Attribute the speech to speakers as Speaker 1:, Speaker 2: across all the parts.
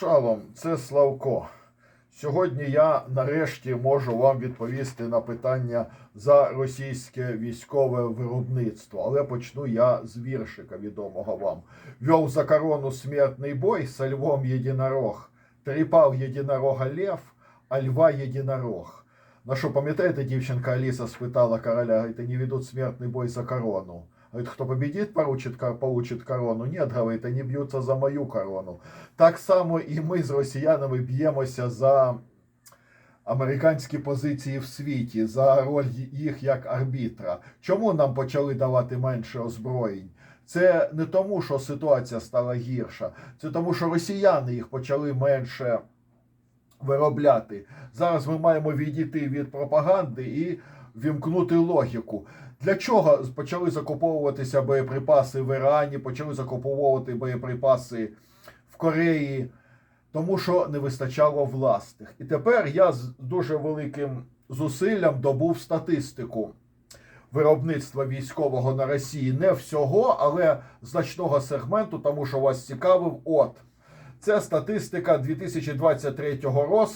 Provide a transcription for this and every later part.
Speaker 1: Шалом, це Славко. Сьогодні я нарешті можу вам відповісти на питання за російське військове виробництво. Але почну я з віршика відомого вам. Вел за корону смертний бой со львом єдинорог. Тріпав єдинорога лев, а льва єдинорог. На що, пам'ятаєте, дівчинка Аліса спитала короля, говорить, они ведут смертный бой за корону. Говорит, кто победит, поручит, получит корону. Нет, говорит, они б'ються за мою корону. Так само і ми з росіянами б'ємося за американські позиції в світі, за роль їх як арбітра. Чому нам почали давати менше озброєнь? Це не тому, що ситуація стала гірша, це тому, що росіяни їх почали менше виробляти. Зараз ми маємо відійти від пропаганди і вімкнути логіку. Для чого почали закуповуватися боєприпаси в Ірані, почали закуповувати боєприпаси в Кореї, тому що не вистачало власних. І тепер я з дуже великим зусиллям добув статистику виробництва військового на Росії. Не всього, але значного сегменту, тому що вас цікавив от. Це статистика 2023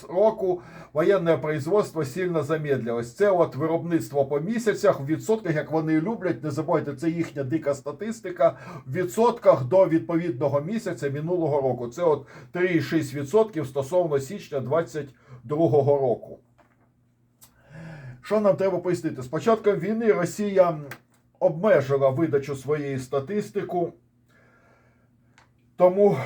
Speaker 1: року. Воєнне производство сильно замедлилось. Це от виробництво по місяцях в відсотках, як вони люблять. Не забувайте, це їхня дика статистика. В відсотках до відповідного місяця минулого року. Це от 3,6% стосовно січня 2022 року. Що нам треба пояснити? З початком війни Росія обмежила видачу своєї статистику, тому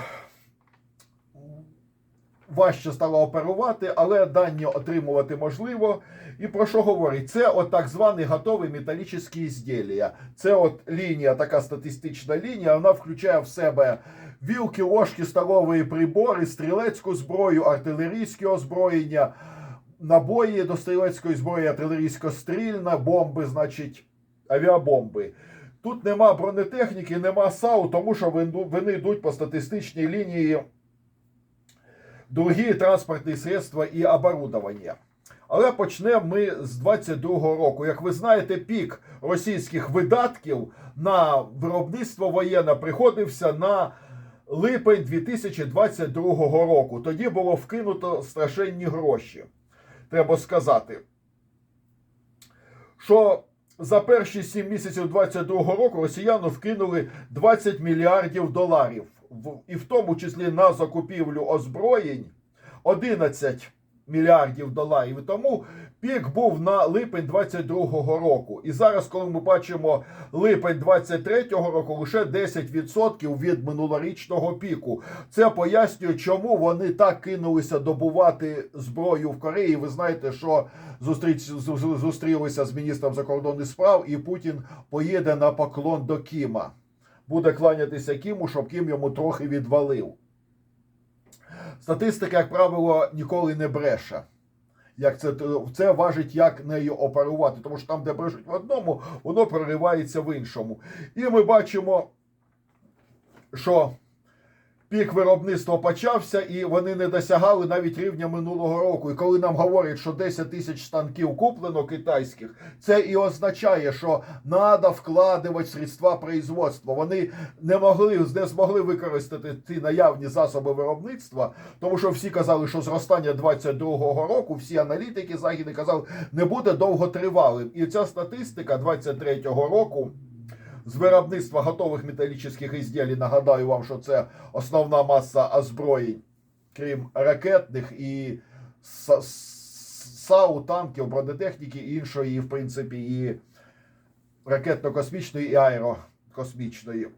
Speaker 1: важче стало оперувати, але дані отримувати можливо. І про що говорить? Це от так званий готовий металічні ізділля. Це от лінія, така статистична лінія, вона включає в себе вілки, ложки, столові прибори, стрілецьку зброю, артилерійське озброєння, набої до стрілецької зброї, артилерійсько-стрільна, бомби, значить, авіабомби. Тут нема бронетехніки, нема САУ, тому що вони йдуть по статистичній лінії другі транспортні средства і оборудовання. Але почнемо ми з 22-го року. Як ви знаєте, пік російських видатків на виробництво воєнне приходився на липень 2022 року. Тоді було вкинуто страшенні гроші. Треба сказати, що за перші 7 місяців 2022 року росіяни вкинули 20 мільярдів доларів, і в тому числі на закупівлю озброєнь 11 мільярдів доларів. Тому пік був на липень 22 року. І зараз, коли ми бачимо липень 23 року, лише 10% від минулорічного піку. Це пояснює, чому вони так кинулися добувати зброю в Кореї. Ви знаєте, що зустріч зустрілися з міністром закордонних справ, і Путін поїде на поклон до Кіма. Буде кланятися Кіму, щоб Кім йому трохи відвалив. Статистика, як правило, ніколи не бреше. Як це, це важить, як нею оперувати, тому що там, де брешуть в одному, воно проривається в іншому. І ми бачимо, що пік виробництва почався, і вони не досягали навіть рівня минулого року. І коли нам говорять, що 10 тисяч станків куплено китайських, це і означає, що треба вкладувати средства производства. Вони не могли не змогли використати ті наявні засоби виробництва, тому що всі казали, що зростання 22-го року, всі аналітики західні казали, не буде довготривалим. І ця статистика 23-го року з виробництва готових металічних ізділій, нагадаю вам, що це основна маса озброєнь, крім ракетних і САУ, танків, бронетехніки, і іншої, в принципі, і ракетно-космічної, і аерокосмічної.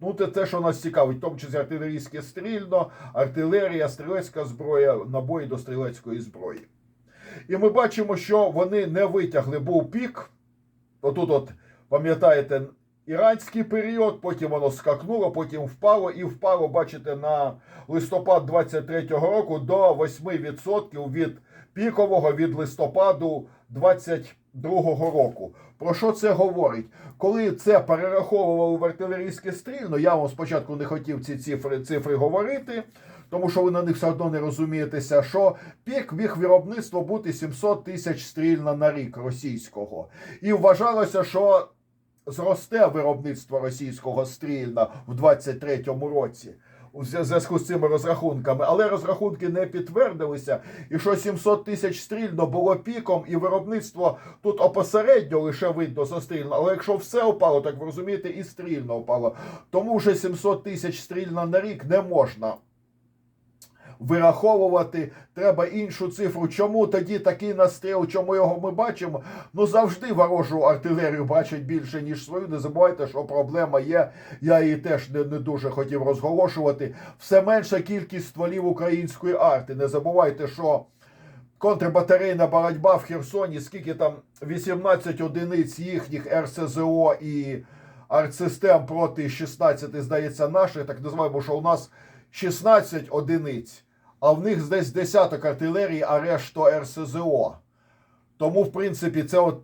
Speaker 1: Ну, це те, що нас цікавить, в тому числі артилерійське стрільно, артилерія, стрілецька зброя, набої до стрілецької зброї. І ми бачимо, що вони не витягли. Був пік. Отут, от, пам'ятаєте, іранський період, потім воно скакнуло, потім впало і впало, бачите, на листопад 23-го року до 8% від пікового від листопаду 22-го року. Про що це говорить? Коли це перераховували в артилерійське стрільно, я вам спочатку не хотів ці цифри, цифри говорити, тому що ви на них все одно не розумієтеся, що пік міг виробництво бути 700 тисяч стрільна на рік російського. І вважалося, що зросте виробництво російського стрільна в 23-му році. у зв'язку з цими розрахунками, але розрахунки не підтвердилися. І що 700 тисяч стрільно було піком, і виробництво тут опосередньо лише видно за стрільно. Але якщо все впало, так ви розумієте, і стрільно впало. Тому вже 700 тисяч стрільно на рік не можна вираховувати. Треба іншу цифру. Чому тоді такий настріл? Чому його ми бачимо? Ну завжди ворожу артилерію бачать більше, ніж свою. Не забувайте, що проблема є. Я її теж не, не дуже хотів розголошувати. Все менша кількість стволів української арти. Не забувайте, що. Контрбатарейна боротьба в Херсоні, скільки там 18 одиниць їхніх РСЗО і артсистем проти 16, здається, наших, так називаємо, що у нас 16 одиниць, а в них десь десяток артилерії, а решта РСЗО. Тому, в принципі, це от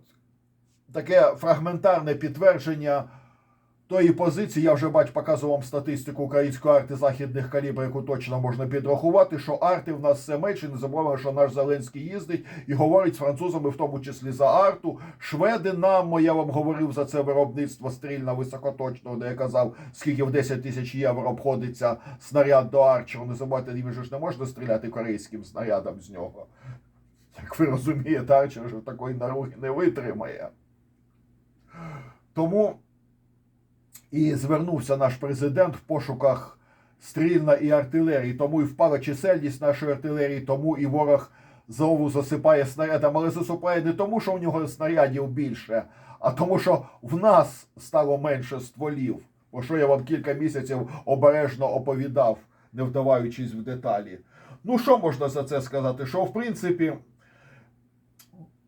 Speaker 1: таке фрагментарне підтвердження тої позиції. Я вже бач, показував вам статистику української арти західних калібрів, яку точно можна підрахувати, що арти в нас все менше. Не забуваємо, що наш Зеленський їздить і говорить з французами, в тому числі за арту. Шведи нам, я вам говорив за це виробництво стрільна високоточного, де я казав, скільки в 10 тисяч євро обходиться снаряд до арчеру. Не забувайте, їм ж не можна стріляти корейським снарядом з нього. Як ви розумієте, арчер ж такої наруги не витримає. Тому і звернувся наш президент в пошуках стрільна і артилерії. Тому і впала чисельність нашої артилерії, тому і ворог знову засипає снарядами, але засипає не тому, що в нього снарядів більше, а тому, що в нас стало менше стволів. Про що я вам кілька місяців обережно оповідав, не вдаваючись в деталі. Ну, що можна за це сказати? Що в принципі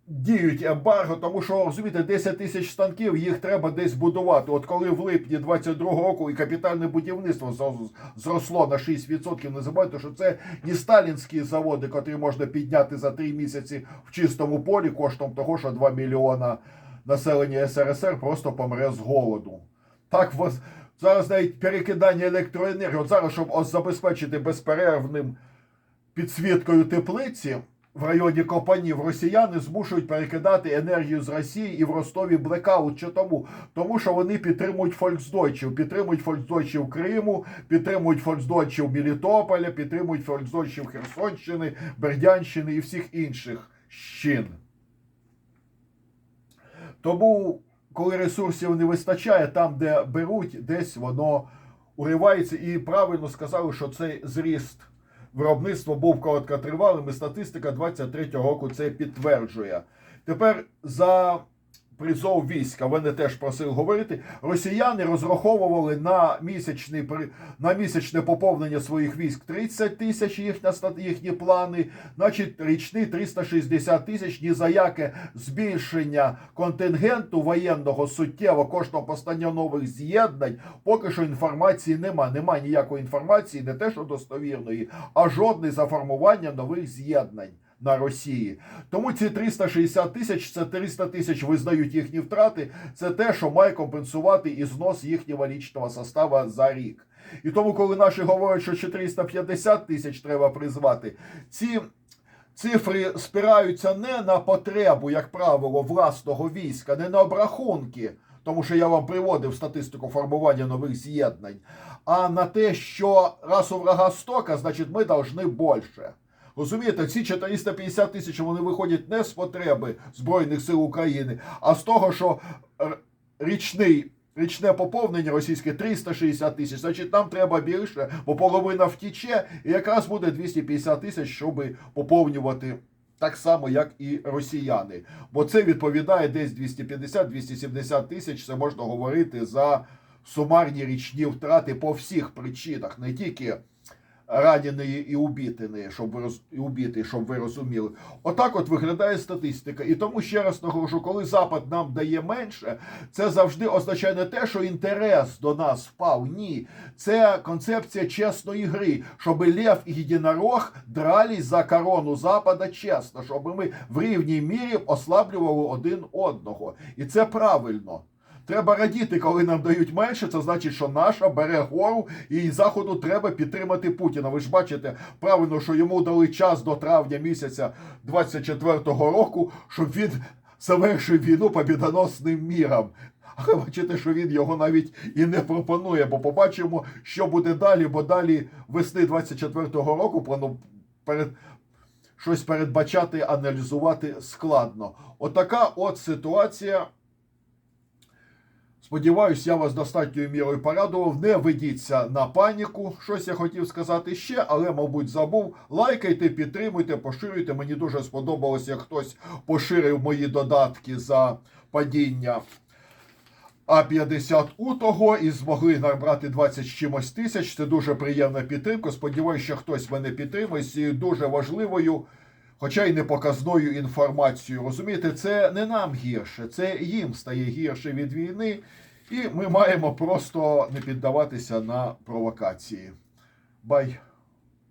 Speaker 1: діють ембарго, тому що розумієте, 10 тисяч станків їх треба десь будувати. От коли в липні 22-го року і капітальне будівництво зросло на 6%, не забувайте, що це не сталінські заводи, котрі можна підняти за 3 місяці в чистому полі коштом того, що 2 мільйона населення СРСР просто помре з голоду. Так зараз навіть перекидання електроенергії. От зараз, щоб забезпечити безперервним підсвіткою теплиці в районі Копанів росіяни змушують перекидати енергію з Росії і в Ростові блекаут. Чи тому? Тому що вони підтримують фольксдойчів, підтримують фольксдойчів Криму, підтримують фольксдойчів Мелітополя, підтримують фольксдойчів Херсонщини, Бердянщини і всіх інших щин. Тому, коли ресурсів не вистачає, там, де беруть, десь воно уривається. І правильно сказали, що цей зріст виробництва був короткотривалим, і статистика 23-го року це підтверджує. Тепер за призов війська, вони теж просили говорити. Росіяни розраховували на місячний на місячне поповнення своїх військ 30 тисяч їхня їхні плани, значить річний 360 тисяч. Ні за яке збільшення контингенту воєнного суттєво коштом постання нових з'єднань. Поки що інформації нема. Нема ніякої інформації, не те, що достовірної, а жодне за формування нових з'єднань. На Росії тому ці 360 тисяч це 300 тисяч визнають їхні втрати. Це те, що має компенсувати і знос їхнього лічного состава за рік. І тому, коли наші говорять, що 450 тисяч треба призвати, ці цифри спираються не на потребу, як правило, власного війська, не на обрахунки, тому що я вам приводив статистику формування нових з'єднань, а на те, що раз у врага стока, значить ми повинні більше. Розумієте, ці 450 тисяч вони виходять не з потреби Збройних сил України, а з того, що річний. Річне поповнення російське 360 тисяч, значить нам треба більше, бо половина втіче, і якраз буде 250 тисяч, щоб поповнювати так само, як і росіяни. Бо це відповідає десь 250-270 тисяч. Це можна говорити за сумарні річні втрати по всіх причинах, не тільки ранені і убітені, щоб ви роз... і убіті, щоб ви розуміли. Отак от виглядає статистика. І тому ще раз наголошу, коли Запад нам дає менше, це завжди означає не те, що інтерес до нас впав. Ні. Це концепція чесної гри, щоб Лев і Єдинорог дрались за корону Запада чесно, щоб ми в рівній мірі ослаблювали один одного. І це правильно. Треба радіти, коли нам дають менше. Це значить, що наша бере гору, і заходу треба підтримати Путіна. Ви ж бачите правильно, що йому дали час до травня місяця 24-го року, щоб він завершив війну побідоносним міром. Але бачите, що він його навіть і не пропонує, бо побачимо, що буде далі, бо далі весни 24-го року плану перед. Щось передбачати, аналізувати складно. Отака от ситуація. Сподіваюсь, я вас достатньою мірою порадував. Не ведіться на паніку. Щось я хотів сказати ще, але, мабуть, забув. Лайкайте, підтримуйте, поширюйте. Мені дуже сподобалось, як хтось поширив мої додатки за падіння А50 у того і змогли набрати 20 з чимось тисяч. Це дуже приємна підтримка. Сподіваюся, що хтось мене підтримує з цією дуже важливою. Хоча й не показною інформацією. Розумієте, це не нам гірше, це їм стає гірше від війни, і ми маємо просто не піддаватися на провокації. Бай.